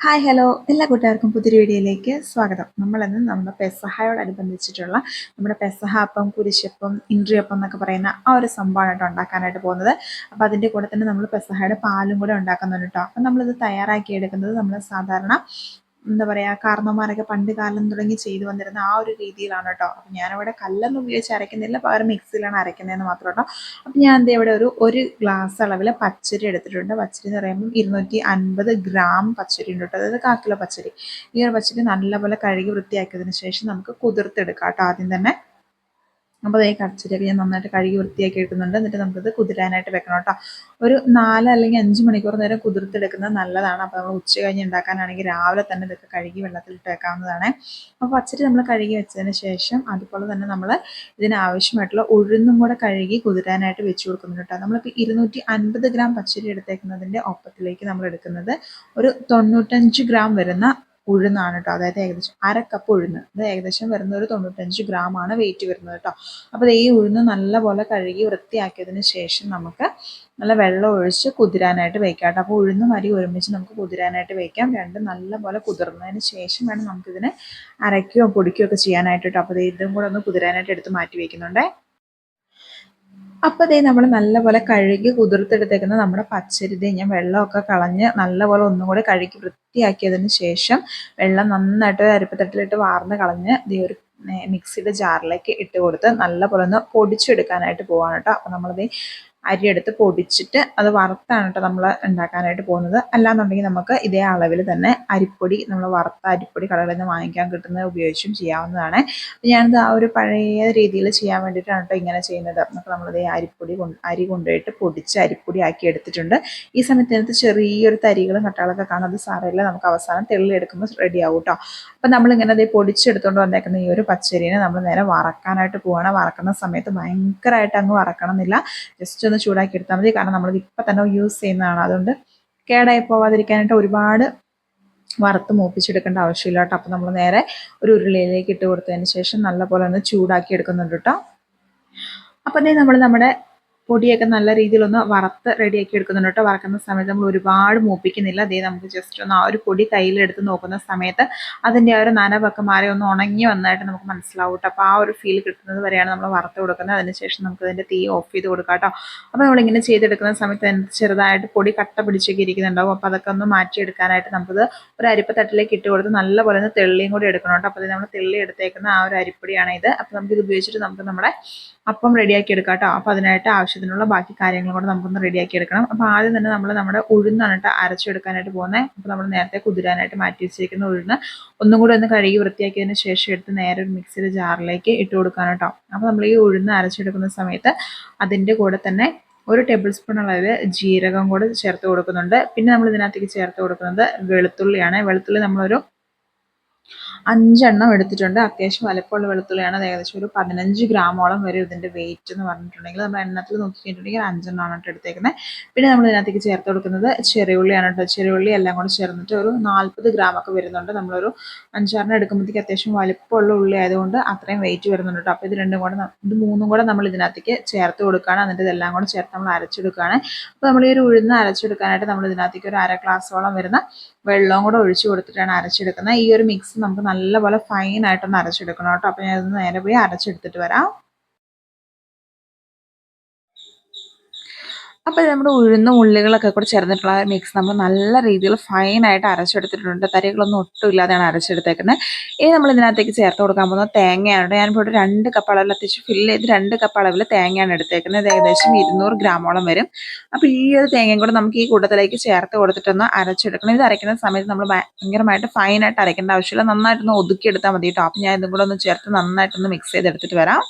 Hi hello എല്ലാ കൂട്ടുകാർക്കും പുതിയൊരു വീഡിയോയിലേക്ക് സ്വാഗതം. നമ്മളിന്ന് നമ്മുടെ പെസഹയോടനുബന്ധിച്ചിട്ടുള്ള നമ്മുടെ പെസഹ അപ്പം കുരിശപ്പം ഇൻട്രിയപ്പം എന്നൊക്കെ പറയുന്ന ആ ഒരു സംഭവമായിട്ട് ഉണ്ടാക്കാനായിട്ട് പോകുന്നത്. അപ്പോൾ അതിന്റെ കൂടെ തന്നെ നമ്മൾ പെസഹയുടെ പാലും കൂടെ ഉണ്ടാക്കുന്നുണ്ട് കേട്ടോ അപ്പം നമ്മളിത് തയ്യാറാക്കി എടുക്കുന്നത് നമ്മൾ സാധാരണ എന്താ പറയുക കാരണവന്മാരൊക്കെ പണ്ട് കാലം തുടങ്ങി ചെയ്തു വന്നിരുന്ന ആ ഒരു രീതിയിലാണ് കേട്ടോ അപ്പം ഞാനിവിടെ കല്ലൊന്നും ഉപയോഗിച്ച് അരയ്ക്കുന്നില്ല പകരം മിക്സിയിലാണ് അരയ്ക്കുന്നതെന്ന് മാത്രം കേട്ടോ അപ്പം ഞാൻ എന്താ ഇവിടെ ഒരു ഒരു ഗ്ലാസ് അളവിൽ പച്ചരി എടുത്തിട്ടുണ്ട്. പച്ചരി എന്ന് പറയുമ്പോൾ ഇരുന്നൂറ്റി അൻപത് ഗ്രാം പച്ചരി ഉണ്ട് കേട്ടോ അതായത് കാക്കിലോ കിലോ പച്ചരി. ഈ ഒരു പച്ചരി നല്ലപോലെ കഴുകി വൃത്തിയാക്കിയതിന് ശേഷം നമുക്ക് കുതിർത്തെടുക്കാം കേട്ടോ ആദ്യം തന്നെ. അപ്പോൾ കടച്ചിലൊക്കെ ഞാൻ നന്നായിട്ട് കഴുകി വൃത്തിയാക്കി എടുക്കുന്നുണ്ട് എന്നിട്ട് നമുക്കത് കുതിരാനായിട്ട് വെക്കണം കേട്ടോ ഒരു നാല് അല്ലെങ്കിൽ അഞ്ച് മണിക്കൂർ നേരം കുതിർത്തെടുക്കുന്നത് നല്ലതാണ്. അപ്പോൾ നമ്മൾ ഉച്ച കഴിഞ്ഞ് ഉണ്ടാക്കാനാണെങ്കിൽ രാവിലെ തന്നെ ഇതൊക്കെ കഴുകി വെള്ളത്തിലിട്ട് വെക്കാവുന്നതാണ്. അപ്പോൾ പച്ചരി നമ്മൾ കഴുകി വെച്ചതിന് ശേഷം അതുപോലെ തന്നെ നമ്മൾ ഇതിനാവശ്യമായിട്ടുള്ള ഉഴുന്നും കൂടെ കഴുകി കുതിരാനായിട്ട് വെച്ച് കൊടുക്കുന്നുണ്ട് കേട്ടോ നമ്മളിപ്പോൾ ഇരുന്നൂറ്റി അൻപത് ഗ്രാം പച്ചരി എടുത്തേക്കുന്നതിന്റെ ഒപ്പത്തിലേക്ക് നമ്മൾ എടുക്കുന്നത് ഒരു തൊണ്ണൂറ്റഞ്ച് ഗ്രാം വരുന്ന ഉഴുന്നാണ് കേട്ടോ അതായത് ഏകദേശം അര കപ്പ് ഉഴുന്ന്. അത് ഏകദേശം വരുന്ന ഒരു തൊണ്ണൂറ്റഞ്ച് ആണ് വെയിറ്റ് വരുന്നത് കേട്ടോ അപ്പോൾ ഈ ഉഴുന്ന് നല്ലപോലെ കഴുകി വൃത്തിയാക്കിയതിന് ശേഷം നമുക്ക് നല്ല വെള്ളം ഒഴിച്ച് കുതിരാനായിട്ട് വെക്കാം കേട്ടോ അപ്പോൾ ഉഴുന്നും അരി ഒരുമിച്ച് നമുക്ക് കുതിരാനായിട്ട് വെക്കാം. രണ്ടും നല്ലപോലെ കുതിർന്നതിന് ശേഷം വേണം നമുക്കിതിനെ അരയ്ക്കുകയോ പൊടിക്കുകയോ ഒക്കെ ചെയ്യാനായിട്ട് കേട്ടോ അപ്പോൾ ഇതും കൂടെ ഒന്ന് കുതിരാനായിട്ട് എടുത്ത് മാറ്റി വയ്ക്കുന്നുണ്ടേ അപ്പോൾ ഇതേ നമ്മൾ നല്ലപോലെ കഴുകി കുതിർത്തെടുത്തേക്കുന്ന നമ്മുടെ പച്ചരി ഞാൻ വെള്ളമൊക്കെ കളഞ്ഞ് നല്ലപോലെ ഒന്നും കൂടെ കഴുകി വൃത്തിയാക്കിയതിന് ശേഷം വെള്ളം നന്നായിട്ട് അരിപ്പത്തട്ടിലിട്ട് വാർന്ന് കളഞ്ഞ് ഇതേ ഒരു മിക്സിയുടെ ജാറിലേക്ക് ഇട്ട് കൊടുത്ത് നല്ലപോലെ ഒന്ന് പൊടിച്ചെടുക്കാനായിട്ട് പോവാണ് കേട്ടോ. അപ്പോൾ നമ്മളിത് അരിയെടുത്ത് പൊടിച്ചിട്ട് അത് വറുത്താണ് കേട്ടോ നമ്മൾ ഉണ്ടാക്കാനായിട്ട് പോകുന്നത്. അല്ലാന്നുണ്ടെങ്കിൽ നമുക്ക് ഇതേ അളവിൽ തന്നെ അരിപ്പൊടി നമ്മൾ വറുത്ത അരിപ്പൊടി കടകളിൽ നിന്ന് വാങ്ങിക്കാൻ കിട്ടുന്നത് ഉപയോഗിച്ചും ചെയ്യാവുന്നതാണ്. ഞാനിത് ആ ഒരു പഴയ രീതിയിൽ ചെയ്യാൻ വേണ്ടിയിട്ടാണ് കേട്ടോ ഇങ്ങനെ ചെയ്യുന്നത്. നമുക്ക് നമ്മളിത് അരിപ്പൊടി അരി കൊണ്ടുപോയിട്ട് പൊടിച്ച് അരിപ്പൊടി ആക്കി എടുത്തിട്ടുണ്ട്. ഈ സമയത്തിനകത്ത് ചെറിയൊരു തരികളും കട്ടകളൊക്കെ കാണും. അത് സാരമില്ല നമുക്ക് അവസാനം തെള്ളി എടുക്കുമ്പോൾ റെഡി ആവും കേട്ടോ അപ്പം നമ്മളിങ്ങനെ അതേ പൊടിച്ചെടുത്തുകൊണ്ട് വന്നേക്കുന്ന ഈ ഒരു പച്ചരിനെ നമ്മൾ നേരെ വറക്കാനായിട്ട് പോവുകയാണ് വറക്കുന്ന സമയത്ത് ഭയങ്കരമായിട്ട് അങ്ങ് വറക്കണം എന്നില്ല ജസ്റ്റ് ഒന്ന് ചൂടാക്കി എടുത്താൽ മതി. കാരണം നമ്മൾ ഇപ്പം തന്നെ യൂസ് ചെയ്യുന്നതാണ്. അതുകൊണ്ട് കേടായി പോവാതിരിക്കാനായിട്ട് ഒരുപാട് വറുത്ത് മൂപ്പിച്ചെടുക്കേണ്ട ആവശ്യമില്ല കേട്ടോ. അപ്പം നമ്മൾ നേരെ ഒരു ഉരുളിയിലേക്ക് ഇട്ട് കൊടുത്തതിന് ശേഷം നല്ലപോലെ ഒന്ന് ചൂടാക്കി എടുക്കുന്നുണ്ട് കേട്ടോ. അപ്പം അതേ നമ്മൾ നമ്മുടെ പൊടിയൊക്കെ നല്ല രീതിയിലൊന്ന് വറുത്ത് റെഡിയാക്കി എടുക്കുന്നുണ്ട് കേട്ടോ. വറക്കുന്ന സമയത്ത് നമ്മൾ ഒരുപാട് മൂപ്പിക്കുന്നില്ല. അതേ നമുക്ക് ജസ്റ്റ് ഒന്ന് ആ ഒരു പൊടി കയ്യിലെടുത്ത് നോക്കുന്ന സമയത്ത് അതിന്റെ ആ ഒരു നനവൊക്കെ മാറി ഒന്ന് ഉണങ്ങി വന്നായിട്ട് നമുക്ക് മനസ്സിലാവും കേട്ടോ. അപ്പോൾ ആ ഒരു ഫീൽ കിട്ടുന്നത് വരെയാണ് നമ്മൾ വറുത്ത് കൊടുക്കുന്നത്. അതിനുശേഷം നമുക്ക് അതിന്റെ തീ ഓഫ് ചെയ്ത് കൊടുക്കാം കേട്ടോ. അപ്പോൾ നമ്മളിങ്ങനെ ചെയ്തെടുക്കുന്ന സമയത്ത് ചെറുതായിട്ട് പൊടി കട്ട പിടിച്ചൊക്കെ ഇരിക്കുന്നുണ്ടാവും. അപ്പോൾ അതൊക്കെ ഒന്ന് മാറ്റിയെടുക്കാനായിട്ട് നമുക്കത് ഒരു അരിപ്പത്തട്ടിലേക്ക് ഇട്ട് കൊടുത്ത് നല്ലപോലെ ഒന്ന് തെള്ളിയും കൂടി എടുക്കണം കേട്ടോ. അപ്പോൾ നമ്മൾ തെള്ളി എടുത്തേക്കുന്ന ആ ഒരു അരിപ്പൊടിയാണ് ഇത്. അപ്പോൾ നമുക്കിത് ഉപയോഗിച്ചിട്ട് നമുക്ക് നമ്മുടെ അപ്പം റെഡിയാക്കി എടുക്കാം കേട്ടോ. അപ്പോൾ അതിനായിട്ട് ആവശ്യത്തിനുള്ള ബാക്കി കാര്യങ്ങളും കൂടെ നമുക്കൊന്ന് റെഡിയാക്കി എടുക്കണം. അപ്പോൾ ആദ്യം തന്നെ നമ്മൾ നമ്മുടെ ഉഴുന്നാണ് അരച്ചെടുക്കാനായിട്ട് പോകുന്നത് അപ്പോൾ നമ്മൾ നേരത്തെ കുതിരാനായിട്ട് മാറ്റി വെച്ചിരിക്കുന്ന ഉഴുന്ന് ഒന്നും കൂടെ ഒന്ന് കഴുകി വൃത്തിയാക്കിയതിന് ശേഷം എടുത്ത് നേരെ ഒരു മിക്സിയുടെ ജാറിലേക്ക് ഇട്ട് കൊടുക്കാൻ കേട്ടോ. അപ്പോൾ നമ്മൾ ഈ ഉഴുന്ന് അരച്ചെടുക്കുന്ന സമയത്ത് അതിന്റെ കൂടെ തന്നെ ഒരു ടേബിൾ സ്പൂൺ അളവിൽ ജീരകം കൂടെ ചേർത്ത് കൊടുക്കുന്നുണ്ട്. പിന്നെ നമ്മൾ ഇതിനകത്തേക്ക് ചേർത്ത് കൊടുക്കുന്നത് വെളുത്തുള്ളിയാണ്. വെളുത്തുള്ളി നമ്മളൊരു അഞ്ചെണ്ണം എടുത്തിട്ടുണ്ട്. അത്യാവശ്യം വലപ്പുള്ള വെളുത്തുള്ളിയാണ്. അത് ഏകദേശം ഒരു പതിനഞ്ച് ഗ്രാമോളം വരെ ഇതിന്റെ വെയിറ്റ് എന്ന് പറഞ്ഞിട്ടുണ്ടെങ്കിൽ നമ്മൾ എണ്ണത്തിൽ നോക്കി കഴിഞ്ഞിട്ടുണ്ടെങ്കിൽ അഞ്ചെണ്ണമാണ് കേട്ടോ എടുത്തേക്കുന്നത് പിന്നെ നമ്മൾ ഇതിനകത്തേക്ക് ചേർത്ത് കൊടുക്കുന്നത് ചെറിയുള്ളിയാണ് കേട്ടോ. ചെറിയുള്ളി എല്ലാം കൂടെ ചേർന്നിട്ട് ഒരു നാൽപ്പത് ഗ്രാമൊക്കെ വരുന്നുണ്ട്. നമ്മളൊരു അഞ്ചാറിന് എടുക്കുമ്പോഴത്തേക്ക് അത്യാവശ്യം വലുപ്പമുള്ള ഉള്ളി ആയതുകൊണ്ട് അത്രയും വെയിറ്റ് വരുന്നുണ്ട് കേട്ടോ. അപ്പോൾ ഇത് രണ്ടും കൂടെ ഇത് മൂന്നും കൂടെ നമ്മൾ ഇതിനകത്തേക്ക് ചേർത്ത് കൊടുക്കുകയാണ്. എന്നിട്ട് ഇതെല്ലാം കൂടെ ചേർത്ത് നമ്മൾ അരച്ചെടുക്കുകയാണ്. അപ്പോൾ നമ്മൾ ഈ ഒരു ഉഴുന്ന് അരച്ചെടുക്കാനായിട്ട് നമ്മൾ ഇതിനകത്തേക്ക് ഒരു അര ഗ്ലാസോളം വരുന്ന വെള്ളവും കൂടെ ഒഴിച്ച് കൊടുത്തിട്ടാണ് അരച്ചെടുക്കുന്നത്. ഈ ഒരു മിക്സ് നമുക്ക് നല്ലപോലെ ഫൈനായിട്ടൊന്ന് അരച്ചെടുക്കണം കേട്ടോ. അപ്പോൾ ഞാൻ നേരെ പോയി അരച്ചെടുത്തിട്ട് വരാം. അപ്പോൾ നമ്മുടെ ഉഴുന്ന ഉള്ളികളൊക്കെ കൂടെ ചേർന്നിട്ടുള്ള മിക്സ് നമ്മൾ നല്ല രീതിയിൽ ഫൈനായിട്ട് അരച്ചെടുത്തിട്ടുണ്ട്. തരികളൊന്നും ഒട്ടും ഇല്ലാതെയാണ് അരച്ചെടുത്തേക്കുന്നത്. ഇനി നമ്മൾ ഇതിനകത്തേക്ക് ചേർത്ത് കൊടുക്കാൻ പോകുന്നത് തേങ്ങയാണ്. ഞാനിപ്പോൾ ഒരു രണ്ട് കപ്പ് അളവിൽ അത്യാവശ്യം ഫില്ല് ചെയ്ത് രണ്ട് കപ്പ് അളവിൽ തേങ്ങയാണ് എടുത്തേക്കുന്നത്. ഏകദേശം ഇരുന്നൂറ് ഗ്രാമോളം വരും. അപ്പോൾ ഈ ഒരു തേങ്ങയും കൂടെ നമുക്ക് ഈ കൂട്ടത്തിലേക്ക് ചേർത്ത് കൊടുത്തിട്ടൊന്ന് അരച്ചെടുക്കണം. ഇത് അരയ്ക്കുന്ന സമയത്ത് നമ്മൾ ഭയങ്കരമായിട്ട് ഫൈനായിട്ട് അരയ്ക്കേണ്ട ആവശ്യമില്ല. നന്നായിട്ടൊന്ന് ഒതുക്കിയെടുത്താൽ മതി കേട്ടോ. അപ്പോൾ ഞാൻ ഇതും കൂടെ ഒന്ന് ചേർത്ത് നന്നായിട്ടൊന്ന് മിക്സ് ചെയ്തെടുത്തിട്ട് വരാം.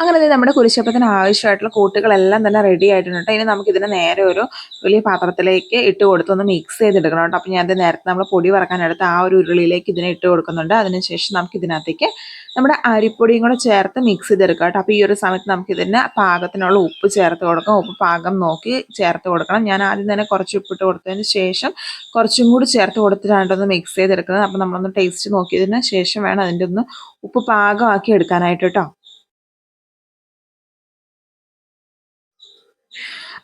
അങ്ങനെ നമ്മുടെ കുരിശപ്പത്തിന് ആവശ്യമായിട്ടുള്ള കൂട്ടുകളെല്ലാം തന്നെ റെഡി ആയിട്ടുണ്ട് ഇനി നമുക്ക് ഇതിനെ നേരെ ഒരു വലിയ പാത്രത്തിലേക്ക് ഇട്ട് കൊടുത്ത് ഒന്ന് മിക്സ് ചെയ്തെടുക്കണം കേട്ടോ. അപ്പോൾ ഞാൻ നേരത്തെ നമ്മൾ പൊടി വറക്കാനെടുത്ത് ആ ഒരു ഉരുളിയിലേക്ക് ഇതിനെ ഇട്ട് കൊടുക്കുന്നുണ്ട്. അതിനുശേഷം നമുക്ക് ഇതിനകത്തേക്ക് നമ്മുടെ അരിപ്പൊടിയും കൂടെ ചേർത്ത് മിക്സ് ചെയ്തെടുക്കാം കേട്ടോ. അപ്പോൾ ഈ ഒരു സമയത്ത് നമുക്ക് ഇതിന് പാകത്തിനുള്ള ഉപ്പ് ചേർത്ത് കൊടുക്കാം. ഉപ്പ് പാകം നോക്കി ചേർത്ത് കൊടുക്കണം. ഞാൻ ആദ്യം തന്നെ കുറച്ച് ഉപ്പിട്ട് കൊടുത്തതിന് ശേഷം കുറച്ചും കൂടി ചേർത്ത് കൊടുത്തിട്ടാണ് ഒന്ന് മിക്സ് ചെയ്തെടുക്കുന്നത്. അപ്പോൾ നമ്മളൊന്ന് ടേസ്റ്റ് നോക്കിയതിന് ശേഷം വേണം അതിന്റെ ഒന്ന് ഉപ്പ് പാകമാക്കി എടുക്കാനായിട്ട് കേട്ടോ.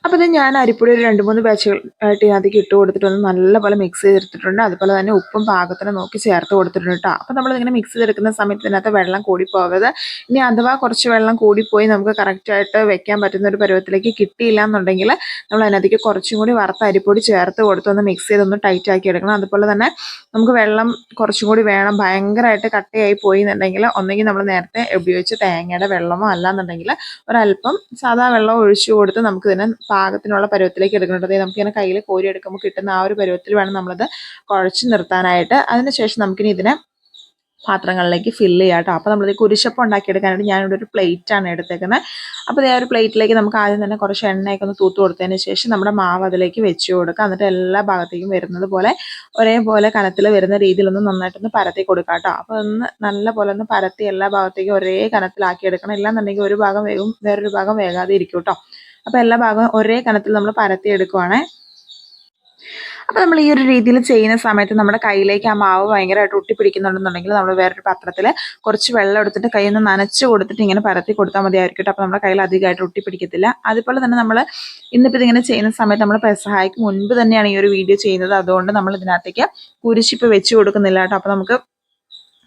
അപ്പോൾ ഇത് ഞാൻ അരിപ്പൊടി ഒരു രണ്ട് മൂന്ന് ബാച്ചുകൾ ആയിട്ട് ഇതിനകത്തേക്ക് ഇട്ട് കൊടുത്തിട്ടൊന്ന് നല്ലപോലെ മിക്സ് ചെയ്തെടുത്തിട്ടുണ്ട്. അതുപോലെ തന്നെ ഉപ്പും പാകത്തിന് നോക്കി ചേർത്ത് കൊടുത്തിട്ടുണ്ട് കേട്ടോ അപ്പോൾ നമ്മളിങ്ങനെ മിക്സ് ചെയ്തെടുക്കുന്ന സമയത്ത് ഇതിനകത്ത് വെള്ളം കൂടിപ്പോകരുത് ഇനി അഥവാ കുറച്ച് വെള്ളം കൂടിപ്പോയി നമുക്ക് കറക്റ്റായിട്ട് വെക്കാൻ പറ്റുന്ന ഒരു പരുവത്തിലേക്ക് കിട്ടിയില്ല എന്നുണ്ടെങ്കിൽ നമ്മൾ അതിനകത്തേക്ക് കുറച്ചും കൂടി വറുത്ത അരിപ്പൊടി ചേർത്ത് കൊടുത്ത് ഒന്ന് മിക്സ് ചെയ്തൊന്ന് ടൈറ്റ് ആക്കി എടുക്കണം. അതുപോലെ തന്നെ നമുക്ക് വെള്ളം കുറച്ചും കൂടി വേണം. ഭയങ്കരമായിട്ട് കട്ടയായി പോയി എന്നുണ്ടെങ്കിൽ ഒന്നെങ്കിൽ നമ്മൾ നേരത്തെ ഉപയോഗിച്ച തേങ്ങയുടെ വെള്ളമോ അല്ലാന്നുണ്ടെങ്കിൽ ഒരല്പം സാധാ വെള്ളം ഒഴിച്ചു കൊടുത്ത് നമുക്ക് ഇതിനെ പാകത്തിനുള്ള പരുവത്തിലേക്ക് എടുക്കേണ്ടത് നമുക്കിങ്ങനെ കയ്യിൽ കോരി എടുക്കുമ്പോൾ കിട്ടുന്ന ആ ഒരു പരുവത്തിൽ വേണം നമ്മളത് കുഴച്ച് നിർത്താനായിട്ട്. അതിനുശേഷം നമുക്കിനി ഇതിനെ പാത്രങ്ങളിലേക്ക് ഫില്ല് ചെയ്യാം കേട്ടോ. അപ്പോൾ നമ്മളത് കുരിശപ്പം ഉണ്ടാക്കിയെടുക്കാനായിട്ട് ഞാനിവിടെ ഒരു പ്ലേറ്റാണ് എടുത്തേക്കുന്നത് അപ്പോൾ ഇതേ ഒരു പ്ലേറ്റിലേക്ക് നമുക്ക് ആദ്യം തന്നെ കുറച്ച് എണ്ണയൊക്കെ ഒന്ന് തൂത്ത് കൊടുത്തതിന് ശേഷം നമ്മുടെ മാവ് അതിലേക്ക് വെച്ച് കൊടുക്കുക എന്നിട്ട് എല്ലാ ഭാഗത്തേക്കും വരുന്നത് പോലെ ഒരേപോലെ കനത്തിൽ വരുന്ന രീതിയിലൊന്ന് നന്നായിട്ടൊന്ന് പരത്തി കൊടുക്കുക കേട്ടോ. അപ്പോൾ ഒന്ന് നല്ല പോലെ ഒന്ന് പരത്തി എല്ലാ ഭാഗത്തേക്കും ഒരേ കനത്തിലാക്കി എടുക്കണം. ഇല്ലാന്നുണ്ടെങ്കിൽ ഒരു ഭാഗം വേഗം വേറൊരു ഭാഗം വേകാതെ ഇരിക്കും കേട്ടോ. അപ്പോൾ എല്ലാ ഭാഗവും ഒരേ കണത്തിൽ നമ്മൾ പരത്തി എടുക്കുവാണേ. അപ്പോൾ നമ്മൾ ഈ ഒരു രീതിയിൽ ചെയ്യുന്ന സമയത്ത് നമ്മുടെ കയ്യിലേക്ക് ആ മാവ് ഭയങ്കരമായിട്ട് ഒട്ടിപ്പിടിക്കുന്നുണ്ടെന്നുണ്ടെങ്കിൽ നമ്മൾ വേറൊരു പാത്രത്തിൽ കുറച്ച് വെള്ളം എടുത്തിട്ട് കൈ ഒന്ന് നനച്ച് കൊടുത്തിട്ട് ഇങ്ങനെ പരത്തി കൊടുത്താൽ മതിയായിരിക്കും കേട്ടോ. അപ്പോൾ നമ്മുടെ കയ്യിൽ അധികമായിട്ട് ഒട്ടിപ്പിടിക്കത്തില്ല അതുപോലെ തന്നെ നമ്മൾ ഇന്നിപ്പോൾ ഇതിങ്ങനെ ചെയ്യുന്ന സമയത്ത് നമ്മൾ പെസഹായ്ക്ക് മുൻപ് തന്നെയാണ് ഈ ഒരു വീഡിയോ ചെയ്യുന്നത്. അതുകൊണ്ട് നമ്മൾ ഇതിനകത്തേക്ക് കുരിശിപ്പ് വെച്ച് കൊടുക്കുന്നില്ല കേട്ടോ. അപ്പോൾ നമുക്ക്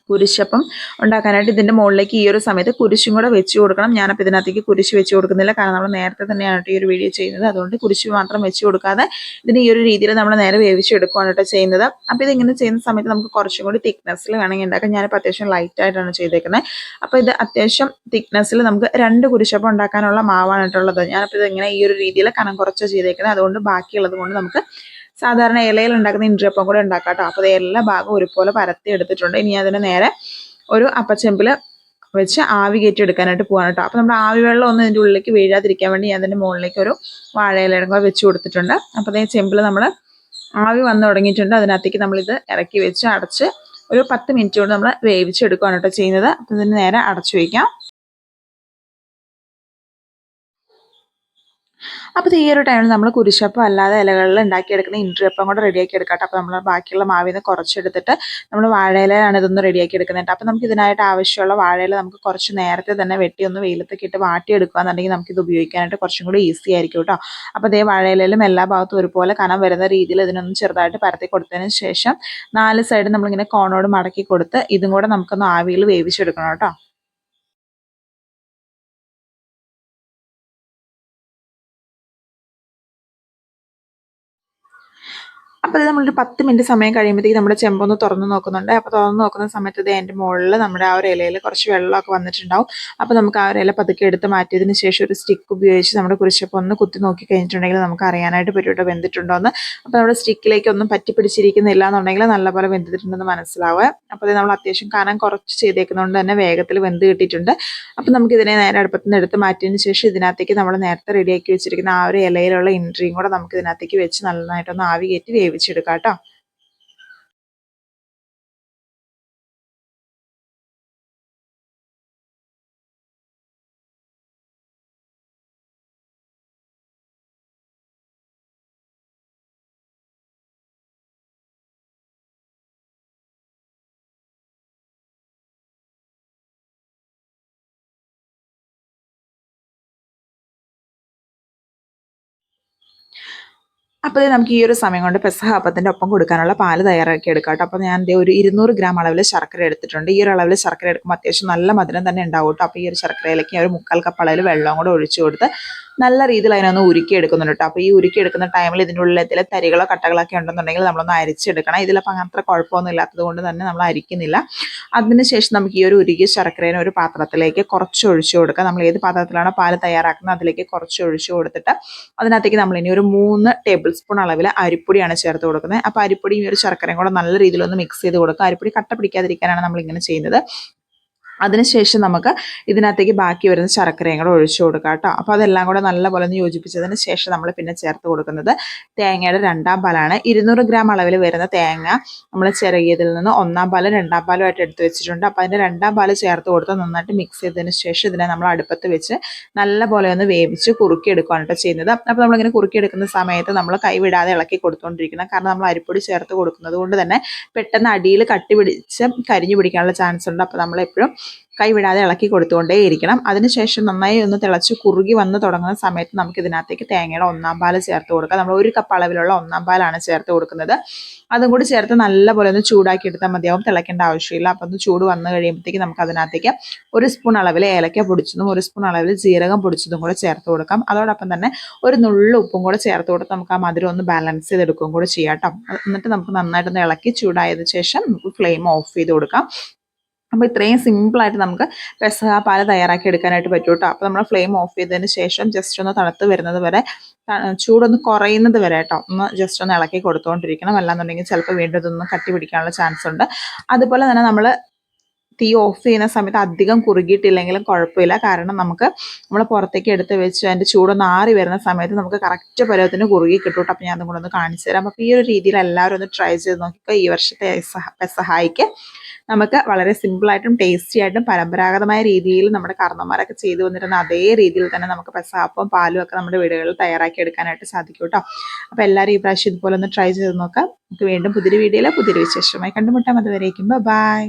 കുരിശപ്പം ഉണ്ടാക്കാനായിട്ട് ഇതിന്റെ മുകളിലേക്ക് ഈ ഒരു സമയത്ത് കുരിശും കൂടെ വെച്ച് കൊടുക്കണം. ഞാനപ്പോൾ ഇതിനകത്തേക്ക് കുരിശ് വെച്ച് കൊടുക്കുന്നില്ല. കാരണം നമ്മൾ നേരത്തെ തന്നെയാണ് ഈ ഒരു വീഡിയോ ചെയ്യുന്നത്. അതുകൊണ്ട് കുരിശ് മാത്രം വെച്ച് കൊടുക്കാതെ ഇതിന് ഈ ഒരു രീതിയിൽ നമ്മൾ നേരെ വേവിച്ചെടുക്കുകയാണ് കേട്ടോ ചെയ്യുന്നത്. അപ്പോൾ ഇതിങ്ങനെ ചെയ്യുന്ന സമയത്ത് നമുക്ക് കുറച്ചും കൂടി തിക്നെസ്സിൽ വേണമെങ്കിൽ ഉണ്ടാക്കാം. ഞാനിപ്പോൾ അത്യാവശ്യം ലൈറ്റ് ആയിട്ടാണ് ചെയ്തേക്കുന്നത് അപ്പോൾ ഇത് അത്യാവശ്യം തിക്നെസ്സിൽ നമുക്ക് രണ്ട് കുരിശപ്പം ഉണ്ടാക്കാനുള്ള മാവാണ് കേട്ടുള്ളത് ഞാനപ്പോൾ ഇതിങ്ങനെ ഈ ഒരു രീതിയിൽ കനം കുറച്ച് ചെയ്തേക്കുന്നത് അതുകൊണ്ട് ബാക്കിയുള്ളത് കൊണ്ട് നമുക്ക് സാധാരണ ഇലയിൽ ഉണ്ടാക്കുന്ന ഇഞ്ചിയപ്പം കൂടെ ഉണ്ടാക്കാം കേട്ടോ. അപ്പോൾ എല്ലാ ഭാഗവും ഒരുപോലെ പരത്തി എടുത്തിട്ടുണ്ട്. ഇനി അതിന് നേരെ ഒരു അപ്പച്ചെമ്പിൽ വെച്ച് ആവി കയറ്റി എടുക്കാനായിട്ട് പോകാൻ കേട്ടോ. അപ്പോൾ നമ്മുടെ ആവി വെള്ളം ഒന്നും ഇതിന്റെ ഉള്ളിലേക്ക് വീഴാതിരിക്കാൻ വേണ്ടി ഞാൻ അതിന്റെ മുകളിലേക്ക് ഒരു വാഴയിലയും കൂടെ വെച്ച് കൊടുത്തിട്ടുണ്ട്. അപ്പോൾ അതേ ചെമ്പിൽ നമ്മൾ ആവി വന്ന് തുടങ്ങിയിട്ടുണ്ട്. അതിനകത്തേക്ക് നമ്മളിത് ഇറക്കി വെച്ച് അടച്ച് ഒരു പത്ത് മിനിറ്റ് കൊണ്ട് നമ്മൾ വേവിച്ചെടുക്കുകയാണ് കേട്ടോ ചെയ്യുന്നത്. അപ്പോൾ ഇതിന് നേരെ അടച്ചു വയ്ക്കാം അപ്പോൾ ഈ ഒരു ടൈമിൽ നമ്മൾ കുരിശപ്പം അല്ലാതെ ഇലകളിൽ ഉണ്ടാക്കിയെടുക്കുന്ന ഇൻട്രിയപ്പം കൂടെ റെഡിയാക്കി എടുക്കാം അപ്പോൾ നമ്മൾ ബാക്കിയുള്ള മാവിൽ നിന്ന് കുറച്ചെടുത്തിട്ട് നമ്മൾ വാഴയിലാണ് ഇതൊന്ന് റെഡിയാക്കി എടുക്കുന്നത് അപ്പോൾ നമുക്ക് ഇതിനായിട്ട് ആവശ്യമുള്ള വാഴയില നമുക്ക് കുറച്ച് നേരത്തെ തന്നെ വെട്ടി ഒന്ന് വെയിലത്തൊക്കെ ഇട്ട് വാട്ടിയെടുക്കുകയെന്നുണ്ടെങ്കിൽ നമുക്കിത് ഉപയോഗിക്കാനായിട്ട് കുറച്ചും കൂടി ഈസി ആയിരിക്കും കേട്ടോ അപ്പോൾ അതേ വാഴയിലും എല്ലാ ഭാഗത്തും ഒരുപോലെ കനം വരുന്ന രീതിയിൽ ഇതിനൊന്ന് ചെറുതായിട്ട് പരത്തി കൊടുത്തതിന് ശേഷം നാല് സൈഡ് നമ്മളിങ്ങനെ കോണോട് മടക്കി കൊടുത്ത് ഇതും കൂടെ നമുക്കൊന്ന് ആവിയിൽ വേവിച്ചെടുക്കണം കേട്ടോ അപ്പോൾ ഇത് നമ്മളൊരു പത്ത് മിനിറ്റ് സമയം കഴിയുമ്പോഴത്തേക്ക് നമ്മുടെ ചെമ്പൊന്ന് തുറന്ന് നോക്കുന്നുണ്ട്. അപ്പോൾ തുറന്ന് നോക്കുന്ന സമയത്ത് ഇത് മുകളിൽ നമ്മുടെ ആ ഒരു ഇലയിൽ കുറച്ച് വെള്ളമൊക്കെ വന്നിട്ടുണ്ടാവും. അപ്പോൾ നമുക്ക് ആ ഒരു ഇല പതുക്കെ എടുത്ത് മാറ്റിയതിന് ശേഷം ഒരു സ്റ്റിക്ക് ഉപയോഗിച്ച് നമ്മുടെ കുരിശപ്പം ഒന്ന് കുത്തി നോക്കി കഴിഞ്ഞിട്ടുണ്ടെങ്കിൽ നമുക്ക് അറിയാനായിട്ട് പറ്റൂട്ടോ വെന്തിട്ടുണ്ടോ എന്ന് അപ്പോൾ നമ്മുടെ സ്റ്റിക്കിലേക്ക് ഒന്നും പറ്റി പിടിച്ചിരിക്കുന്നില്ല എന്നുണ്ടെങ്കിൽ നല്ലപോലെ വെന്തിട്ടുണ്ടെന്ന് മനസ്സിലാവുക. അപ്പോൾ ഇത് നമ്മൾ അത്യാവശ്യം കനം കുറച്ച് ചെയ്തേക്കുന്നതുകൊണ്ട് തന്നെ വേഗത്തിൽ വെന്ത് കിട്ടിയിട്ടുണ്ട്. അപ്പോൾ നമുക്ക് ഇതിനെ നേരെ അടുപ്പത്തിൽ നിന്ന് എടുത്ത് മാറ്റിയതിന് ശേഷം ഇതിനകത്തേക്ക് നമ്മൾ നേരത്തെ റെഡിയാക്കി വെച്ചിരിക്കുന്ന ആ ഒരു ഇലയിലുള്ള ഇൻട്രിയും കൂടെ നമുക്ക് ഇതിനകത്തേക്ക് വെച്ച് നന്നായിട്ടൊന്ന് ആവി കയറ്റി വേവിച്ച് വേവിച്ചെടുക്കാം കേട്ടോ അപ്പോൾ നമുക്ക് ഈ ഒരു സമയം കൊണ്ട് പെസഹ അപ്പത്തിന്റെ ഒപ്പം കൊടുക്കാനുള്ള പാൽ തയ്യാറാക്കി എടുക്കാം കേട്ടോ. അപ്പോൾ ഞാൻ ഒരു ഇരുന്നൂറ് ഗ്രാം അളവിൽ ശർക്കര എടുത്തിട്ടുണ്ട്. ഈ ഒരു അളവിൽ ശർക്കര എടുക്കുമ്പോൾ അത്യാവശ്യം നല്ല മധുരം തന്നെ ഉണ്ടാവും കേട്ടോ. അപ്പോൾ ഈ ഒരു ശർക്കരയിലേക്ക് ഒരു മുക്കാൽ കപ്പ് അളവിൽ വെള്ളം കൂടെ ഒഴിച്ചു കൊടുത്ത് നല്ല രീതിയിൽ അതിനൊന്ന് ഉരുക്കി എടുക്കുന്നുണ്ട് കേട്ടോ അപ്പോൾ ഈ ഉരുക്കി എടുക്കുന്ന ടൈമിൽ ഇതിന്റെ ഉള്ളിൽ എന്തെങ്കിലും തരികളോ കട്ടകളൊക്കെ ഉണ്ടെന്നുണ്ടെങ്കിൽ നമ്മളൊന്ന് അരിച്ചെടുക്കണം. ഇതിലപ്പോൾ അങ്ങനത്തെ കുഴപ്പമൊന്നും ഇല്ലാത്തത് കൊണ്ട് തന്നെ നമ്മൾ അരിക്കുന്നില്ല. അതിനുശേഷം നമുക്ക് ഈ ഒരു ഉരുകിയ ശർക്കരേനെ ഒരു പാത്രത്തിലേക്ക് കുറച്ച് ഒഴിച്ചു കൊടുക്കുക നമ്മൾ ഏത് പാത്രത്തിലാണോ പാൽ തയ്യാറാക്കുന്നത് അതിലേക്ക് കുറച്ച് ഒഴിച്ചു കൊടുത്തിട്ട് അതിനകത്തേക്ക് നമ്മൾ ഇനി ഒരു മൂന്ന് ടേബിൾ സ്പൂൺ അളവിൽ അരിപ്പൊടിയാണ് ചേർത്ത് കൊടുക്കുന്നത്. അപ്പോൾ അരിപ്പൊടിയും ഈ ഒരു ശർക്കരയും കൂടെ നല്ല രീതിയിലൊന്ന് മിക്സ് ചെയ്ത് കൊടുക്കുക. അരിപ്പൊടി കട്ട പിടിക്കാതിരിക്കാനാണ് നമ്മൾ ഇങ്ങനെ ചെയ്യുന്നത്. അതിനുശേഷം നമുക്ക് ഇതിനകത്തേക്ക് ബാക്കി വരുന്ന ശർക്കരയും കൂടെ ഒഴിച്ചു കൊടുക്കാം കേട്ടോ. അപ്പോൾ അതെല്ലാം കൂടെ നല്ലപോലെ ഒന്ന് യോജിപ്പിച്ചതിന് ശേഷം നമ്മൾ പിന്നെ ചേർത്ത് കൊടുക്കുന്നത് തേങ്ങയുടെ രണ്ടാം പാലാണ്. ഇരുന്നൂറ് ഗ്രാം അളവിൽ വരുന്ന തേങ്ങ നമ്മൾ ചിറകിയതിൽ നിന്ന് ഒന്നാം പാലും രണ്ടാം പാലും ആയിട്ട് എടുത്ത് വെച്ചിട്ടുണ്ട്. അപ്പോൾ അതിന്റെ രണ്ടാം പാൽ ചേർത്ത് കൊടുത്ത് നന്നായിട്ട് മിക്സ് ചെയ്തതിന് ശേഷം ഇതിനെ നമ്മൾ അടുപ്പത്ത് വെച്ച് നല്ല പോലെ ഒന്ന് വേവിച്ച് കുറുക്കിയെടുക്കുകയാണ് കേട്ടോ ചെയ്യുന്നത്. അപ്പോൾ നമ്മളിങ്ങനെ കുറുക്കിയെടുക്കുന്ന സമയത്ത് നമ്മൾ കൈവിടാതെ ഇളക്കി കൊടുത്തുകൊണ്ടിരിക്കണം. കാരണം നമ്മൾ അരിപ്പൊടി ചേർത്ത് കൊടുക്കുന്നത് കൊണ്ട് തന്നെ പെട്ടെന്ന് അടിയിൽ കട്ടി പിടിച്ച് കരിഞ്ഞു പിടിക്കാനുള്ള ചാൻസ് ഉണ്ട്. അപ്പോൾ നമ്മളെപ്പോഴും കൈവിടാതെ ഇളക്കി കൊടുത്തുകൊണ്ടേയിരിക്കണം അതിനുശേഷം നന്നായി ഒന്ന് തിളച്ച് കുറുകി വന്ന് തുടങ്ങുന്ന സമയത്ത് നമുക്ക് ഇതിനകത്തേക്ക് തേങ്ങയുടെ ഒന്നാം പാൽ ചേർത്ത് കൊടുക്കാം. നമ്മൾ ഒരു കപ്പ് അളവിലുള്ള ഒന്നാം പാലാണ് ചേർത്ത് കൊടുക്കുന്നത്. അതും കൂടി ചേർത്ത് നല്ലപോലെ ഒന്ന് ചൂടാക്കി എടുത്താൽ മതിയാവും. തിളയ്ക്കേണ്ട ആവശ്യമില്ല. അപ്പം ഒന്ന് ചൂട് വന്ന് കഴിയുമ്പോഴത്തേക്ക് നമുക്ക് അതിനകത്തേക്ക് ഒരു സ്പൂൺ അളവിൽ ഏലക്ക പൊടിച്ചതും ഒരു സ്പൂൺ അളവിൽ ജീരകം പൊടിച്ചതും കൂടെ ചേർത്ത് കൊടുക്കാം. അതോടൊപ്പം തന്നെ ഒരു നുള്ളു ഉപ്പും കൂടെ ചേർത്ത് കൊടുത്ത് നമുക്ക് ആ മധുരം ഒന്ന് ബാലൻസ് ചെയ്തെടുക്കുകയും കൂടെ ചെയ്യാം കേട്ടോ. എന്നിട്ട് നമുക്ക് നന്നായിട്ടൊന്ന് ഇളക്കി ചൂടായതിനു ശേഷം നമുക്ക് ഫ്ലെയിം ഓഫ് ചെയ്ത് കൊടുക്കാം. അപ്പോൾ ഇത്രയും സിമ്പിളായിട്ട് നമുക്ക് പെസഹ പാല തയ്യാറാക്കി എടുക്കാനായിട്ട് പറ്റും കേട്ടോ അപ്പോൾ നമ്മൾ ഫ്ലെയിം ഓഫ് ചെയ്തതിന് ശേഷം ജസ്റ്റ് ഒന്ന് തണുത്ത് വരുന്നത് വരെ ചൂടൊന്ന് കുറയുന്നത് വരെ കേട്ടോ ഒന്ന് ജസ്റ്റ് ഒന്ന് ഇളക്കി കൊടുത്തുകൊണ്ടിരിക്കണം അല്ലാന്നുണ്ടെങ്കിൽ ചിലപ്പോൾ വീണ്ടും ഇതൊന്ന് കട്ടി പിടിക്കാനുള്ള ചാൻസ് ഉണ്ട്. അതുപോലെ തന്നെ നമ്മൾ തീ ഓഫ് ചെയ്യുന്ന സമയത്ത് അധികം കുറുകിയിട്ടില്ലെങ്കിലും കുഴപ്പമില്ല. കാരണം നമുക്ക് നമ്മൾ പുറത്തേക്ക് എടുത്ത് വെച്ച് അതിന്റെ ചൂടൊന്ന് ആറി വരുന്ന സമയത്ത് നമുക്ക് കറക്റ്റ് പരുവത്തിന് കുറുകി കിട്ടും അപ്പം ഞാൻ അതും കൂടെ ഒന്ന് കാണിച്ചു തരാം. അപ്പോൾ ഈ ഒരു രീതിയിൽ എല്ലാവരും ഒന്ന് ട്രൈ ചെയ്ത് നോക്കിക്കോ. ഈ വർഷത്തെ പെസഹ- പെസഹായിക്ക് നമുക്ക് വളരെ സിമ്പിളായിട്ടും ടേസ്റ്റി ആയിട്ടും പരമ്പരാഗതമായ രീതിയിൽ നമ്മുടെ കർണന്മാരൊക്കെ ചെയ്തു വന്നിരുന്ന അതേ രീതിയിൽ തന്നെ നമുക്ക് പെസാപ്പും പാലും ഒക്കെ നമ്മുടെ വീടുകളിൽ തയ്യാറാക്കി എടുക്കാനായിട്ട് സാധിക്കും കേട്ടോ അപ്പോൾ എല്ലാവരും ഈ പ്രാവശ്യം ഇതുപോലെ ഒന്ന് ട്രൈ ചെയ്ത് നോക്കാം. നമുക്ക് വീണ്ടും പുതിയൊരു വീഡിയോയിൽ പുതിയൊരു വിശേഷമായി കണ്ടുമുട്ടാം. അതുവരേക്കും. ബൈ